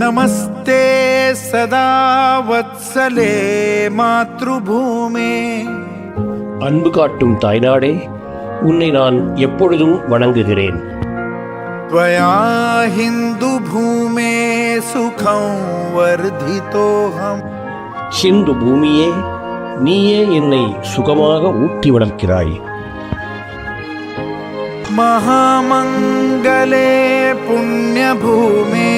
नमस्ते सदा वत्सले मातृभूमे அன்பு காட்டும் தாய்நாடே உன்னை நான் எப்பொழுதும் வணங்குகிறேன் त्वया हिन्दुभूमे सुखं वर्धितोऽहम् சிந்து பூமியே நீயே என்னை சுகமாக ஊட்டி வளர்க்கிறாய் மகாமங்கலே புண்ணியபூமே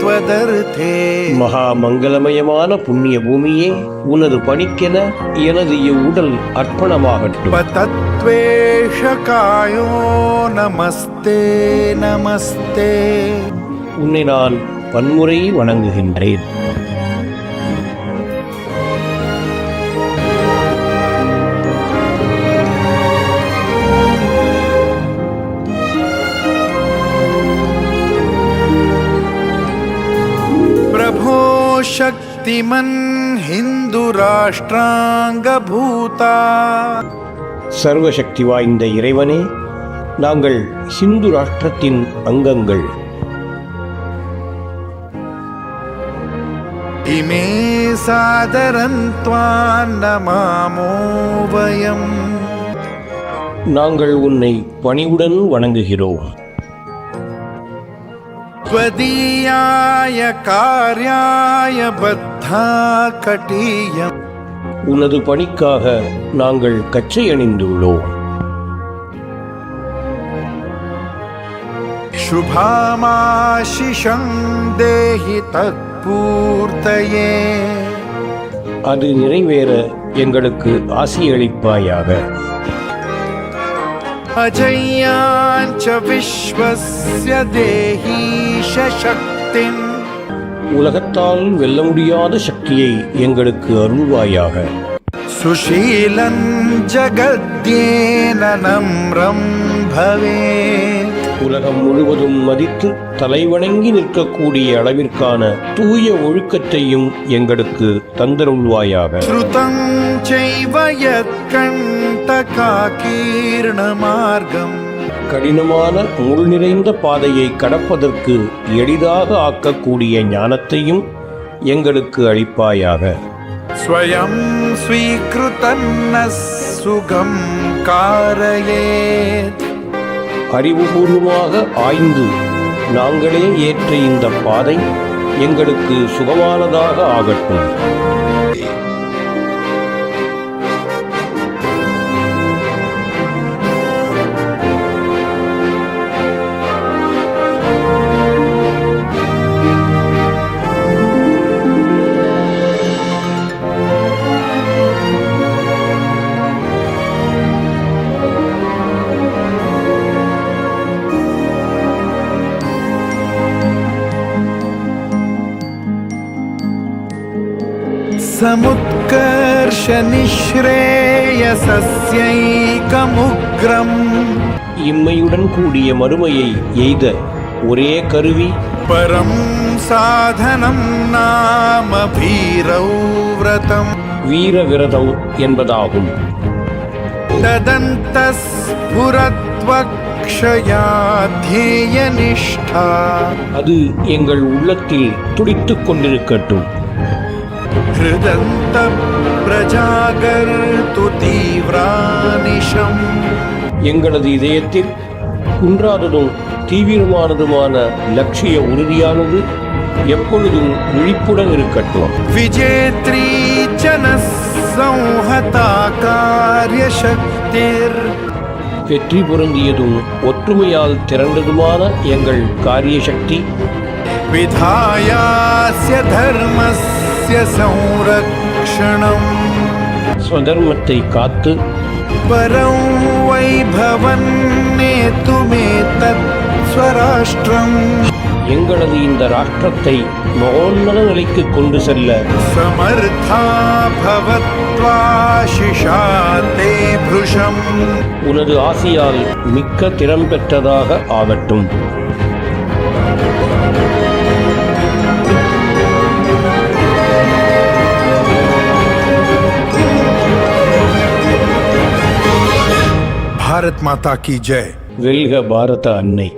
துவதர்த்தே. மகாமங்கலமயமான புண்ணிய பூமியே உனது பணிக்கென எனது இவ்வுடல் அர்ப்பணமாகட்டும். தத்வேஷகாயோ நமஸ்தே நமஸ்தே. உன்னை நான் பன்முறை வணங்குகின்றேன். शक्तिमन् हिन्दुराष्ट्राङ्गभूता சர்வசக்தி வாய்ந்த இறைவனே நாங்கள் சிந்து ராஷ்டிரத்தின் அங்கங்கள் इमे सादरं त्वान्नमामो वयम् நாங்கள் உன்னை பணிவுடன் வணங்குகிறோம் त्वदीयाय कार्याय बद्धा कटीयम् உனது பணிக்காக நாங்கள் கச்சை அணிந்துள்ளோம் शुभामाशिषं देहि तत्पूर्तये அது நிறைவேற எங்களுக்கு ஆசியளிப்பாயாக अजय्याञ्च विश्वस्य देहीश शक्तिम् உலகத்தால் வெல்ல முடியாத சக்தியை எங்களுக்கு அருள்வாயாக सुशीलं जगद्येन नम्रं भवेत् உலகம் முழுவதும் மதித்து தலைவணங்கி நிற்கக்கூடிய அளவிற்கான தூய ஒழுக்கத்தையும் எங்களுக்கு தந்தருள்வாயாக श्रुतं चैव यत्कण्टकाकीर्णमार्गम् கடினமான முள் நிறைந்த பாதையை கடப்பதற்கு எளிதாக ஆக்கக்கூடிய ஞானத்தையும் எங்களுக்கு அளிப்பாயாக. ஸ்வயம் ஸ்வீகிருதன்ன சுகம் காரையே. அறிவுபூர்வமாக ஆய்ந்து நாங்களே ஏற்ற இந்த பாதை எங்களுக்கு சுகமானதாக ஆகட்டும். சமுத்கர்ஷனிஸ்ரேயசஸ்யைகமுக்ரம் இம்மையுடன் கூடிய மறுமையை எய்த ஒரே கருவி. பரம் சாதனம் நாம வீரௌ என்பதாகும். ததந்தஸ் விரதம் என்பதாகும் அது எங்கள் உள்ளத்தில் துடித்துக் கொண்டிருக்கட்டும். தீவிரானிஷம் எங்களது இதயத்தில் குன்றாததும் தீவிரமானதுமான லட்சிய உறுதியானது எப்பொழுதும் விழிப்புடன் இருக்கட்டும். விஜேத்ரி ஜனசம்ஹதா காரியசக்திர் வெற்றி பொருந்தியதும் ஒற்றுமையால் திரண்டதுமான எங்கள் காரியசக்தி. விதாயாசிய தர்மஸ் தர்மஸ்ய சௌரக்ஷணம் ஸ்வதர்மத்தை காத்து பரம் வைபவன் நேத்துமே தத் ஸ்வராஷ்டிரம் எங்களது இந்த ராஷ்டிரத்தை மகோன்னத நிலைக்கு கொண்டு செல்ல உனது ஆசியால் மிக்க திறம் பெற்றதாக ஆகட்டும் भारत माता की जय। वेल्ग भारत अन्नी।